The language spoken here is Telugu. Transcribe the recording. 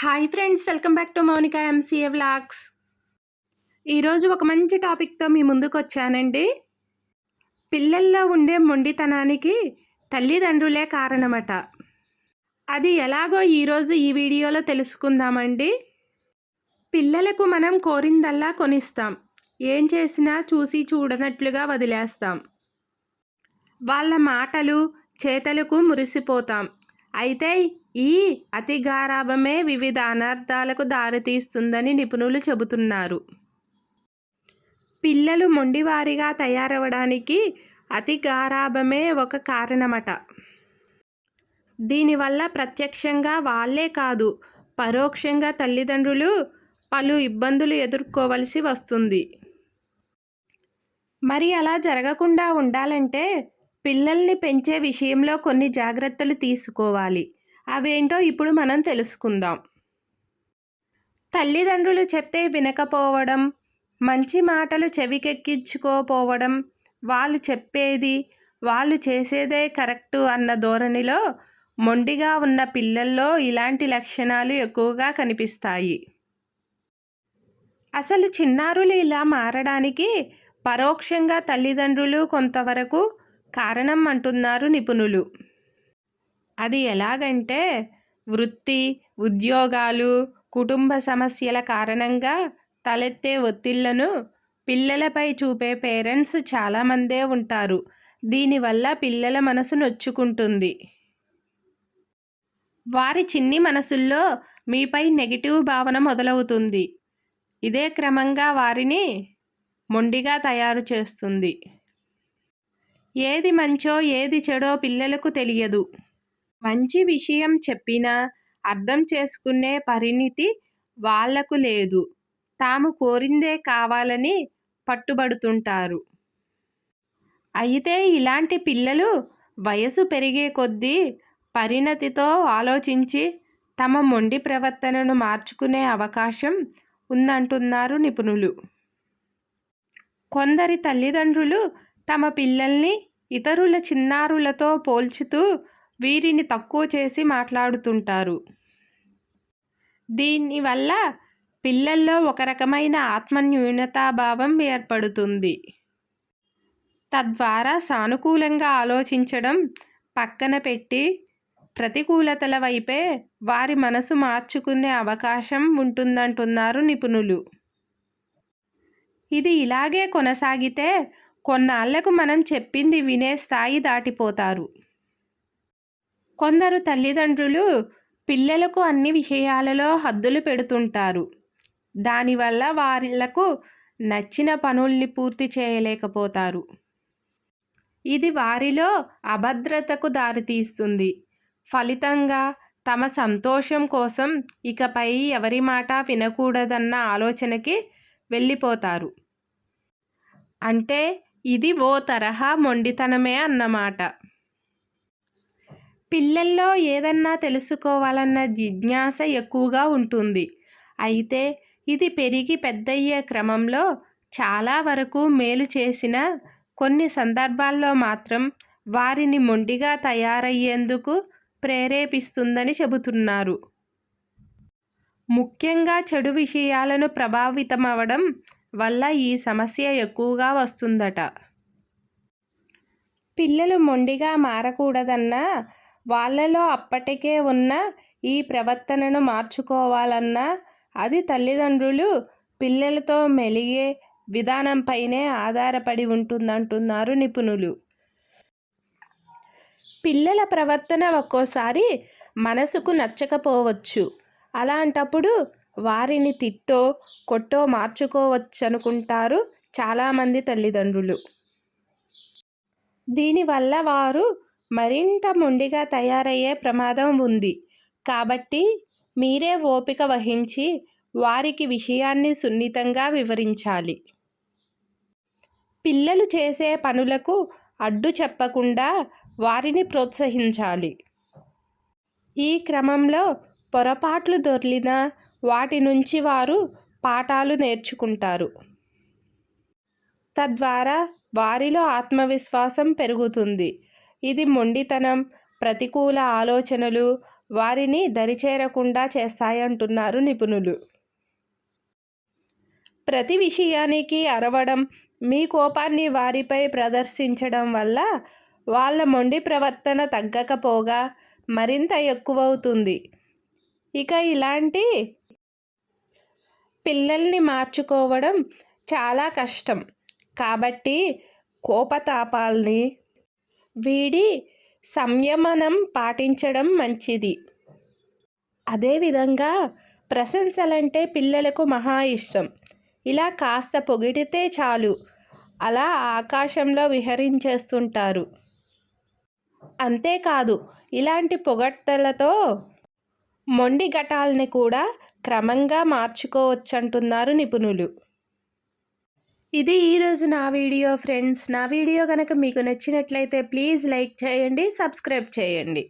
Hi friends welcome back to Mounika MCA vlogs ఈరోజు ఒక మంచి టాపిక్తో మీ ముందుకు వచ్చానండి. పిల్లల్లో ఉండే మొండితనానికి తల్లిదండ్రులే కారణమట. అది ఎలాగో ఈరోజు ఈ వీడియోలో తెలుసుకుందామండి. పిల్లలకు మనం కోరిందల్లా కొనిస్తాం. ఏం చేసినా చూసి చూడనట్లుగా వదిలేస్తాం. వాళ్ళ మాటలు చేతలకు మురిసిపోతాం. అయితే ఈ అతి గారాభమే వివిధ అనర్థాలకు దారితీస్తుందని నిపుణులు చెబుతున్నారు. పిల్లలు మొండివారిగా తయారవడానికి అతి గారాభమే ఒక కారణమట. దీనివల్ల ప్రత్యక్షంగా వాళ్ళే కాదు పరోక్షంగా తల్లిదండ్రులు పలు ఇబ్బందులు ఎదుర్కోవలసి వస్తుంది. మరి అలా జరగకుండా ఉండాలంటే పిల్లల్ని పెంచే విషయంలో కొన్ని జాగ్రత్తలు తీసుకోవాలి. అవేంటో ఇప్పుడు మనం తెలుసుకుందాం. తల్లిదండ్రులు చెప్తే వినకపోవడం మంచి మాటలు చెవికెక్కించుకోపోవడం వాళ్ళు చెప్పేది వాళ్ళు చేసేదే కరెక్టు అన్న ధోరణిలో మొండిగా ఉన్న పిల్లల్లో ఇలాంటి లక్షణాలు ఎక్కువగా కనిపిస్తాయి. అసలు చిన్నారులు ఇలా మారడానికి పరోక్షంగా తల్లిదండ్రులు కొంతవరకు కారణం అంటున్నారు నిపుణులు. అది ఎలాగంటే వృత్తి ఉద్యోగాలు కుటుంబ సమస్యల కారణంగా తలెత్తే ఒత్తిళ్ళను పిల్లలపై చూపే పేరెంట్స్ చాలామందే ఉంటారు. దీనివల్ల పిల్లల మనసు నొచ్చుకుంటుంది. వారి చిన్ని మనసుల్లో మీపై నెగిటివ్ భావన మొదలవుతుంది. ఇదే క్రమంగా వారిని మొండిగా తయారు చేస్తుంది. ఏది మంచో ఏది చెడో పిల్లలకు తెలియదు. మంచి విషయం చెప్పినా అర్థం చేసుకునే పరిణితి వాళ్ళకు లేదు. తాము కోరిందే కావాలని పట్టుబడుతుంటారు. అయితే ఇలాంటి పిల్లలు వయసు పెరిగే కొద్దీ పరిణతితో ఆలోచించి తమ మొండి ప్రవర్తనను మార్చుకునే అవకాశం ఉందంటున్నారు నిపుణులు. కొందరి తల్లిదండ్రులు తమ పిల్లల్ని ఇతరుల చిన్నారులతో పోల్చుతూ వీరిని తక్కువ చేసి మాట్లాడుతుంటారు. దీనివల్ల పిల్లల్లో ఒక రకమైన ఆత్మన్యూనతాభావం ఏర్పడుతుంది. తద్వారా సానుకూలంగా ఆలోచించడం పక్కన పెట్టి ప్రతికూలతల వైపే వారి మనసు మార్చుకునే అవకాశం ఉంటుందంటున్నారు నిపుణులు. ఇది ఇలాగే కొనసాగితే కొన్నాళ్ళకు మనం చెప్పింది వినే స్థాయి దాటిపోతారు. కొందరు తల్లిదండ్రులు పిల్లలకు అన్ని విషయాలలో హద్దులు పెడుతుంటారు. దానివల్ల వాళ్ళకు నచ్చిన పనుల్ని పూర్తి చేయలేకపోతారు. ఇది వారిలో అభద్రతకు దారితీస్తుంది. ఫలితంగా తమ సంతోషం కోసం ఇకపై ఎవరి మాట వినకూడదన్న ఆలోచనకి వెళ్ళిపోతారు. అంటే ఇది ఓ తరహా మొండితనమే అన్నమాట. పిల్లల్లో ఏదన్నా తెలుసుకోవాలన్న జిజ్ఞాస ఎక్కువగా ఉంటుంది. అయితే ఇది పెరిగి పెద్దయ్యే క్రమంలో చాలా వరకు మేలు చేసిన కొన్ని సందర్భాల్లో మాత్రం వారిని మొండిగా తయారయ్యేందుకు ప్రేరేపిస్తుందని చెబుతున్నారు. ముఖ్యంగా చెడు విషయాలను ప్రభావితమవడం వల్ల ఈ సమస్య ఎక్కువగా వస్తుందట. పిల్లలు మొండిగా మారకూడదన్నా వాళ్ళలో అప్పటికే ఉన్న ఈ ప్రవర్తనను మార్చుకోవాలన్నా అది తల్లిదండ్రులు పిల్లలతో మెలిగే విధానంపైనే ఆధారపడి ఉంటుందంటున్నారు నిపుణులు. పిల్లల ప్రవర్తన ఒక్కోసారి మనసుకు నచ్చకపోవచ్చు. అలాంటప్పుడు వారిని తిట్టో కొట్టో మార్చుకోవచ్చు అనుకుంటారు చాలామంది తల్లిదండ్రులు. దీనివల్ల వారు మరింత మొండిగా తయారయ్యే ప్రమాదం ఉంది. కాబట్టి మీరే ఓపిక వహించి వారికి విషయాన్ని సున్నితంగా వివరించాలి. పిల్లలు చేసే పనులకు అడ్డు చెప్పకుండా వారిని ప్రోత్సహించాలి. ఈ క్రమంలో పొరపాట్లు దొర్లిన వాటి నుంచి వారు పాఠాలు నేర్చుకుంటారు. తద్వారా వారిలో ఆత్మవిశ్వాసం పెరుగుతుంది. ఇది మొండితనం ప్రతికూల ఆలోచనలు వారిని దరిచేరకుండా చేస్తాయంటున్నారు నిపుణులు. ప్రతి విషయానికి అరవడం మీ కోపాన్ని వారిపై ప్రదర్శించడం వల్ల వాళ్ళ మొండి ప్రవర్తన తగ్గకపోగా మరింత ఎక్కువవుతుంది. ఇక ఇలాంటి పిల్లల్ని మార్చుకోవడం చాలా కష్టం. కాబట్టి కోపతాపాల్ని వీడి సంయమనం పాటించడం మంచిది. అదేవిధంగా ప్రశంసలంటే పిల్లలకు మహా ఇష్టం. ఇలా కాస్త పొగిడితే చాలు. అలా ఆకాశంలో విహరించేస్తుంటారు. అంతేకాదు ఇలాంటి పొగడ్తలతో మొండి ఘటాలని కూడా క్రమంగా మార్చుకోవచ్చంటున్నారు నిపుణులు. ఇది ఈరోజు నా వీడియో ఫ్రెండ్స్. నా వీడియో కనుక మీకు నచ్చినట్లయితే ప్లీజ్ లైక్ చేయండి సబ్స్క్రైబ్ చేయండి.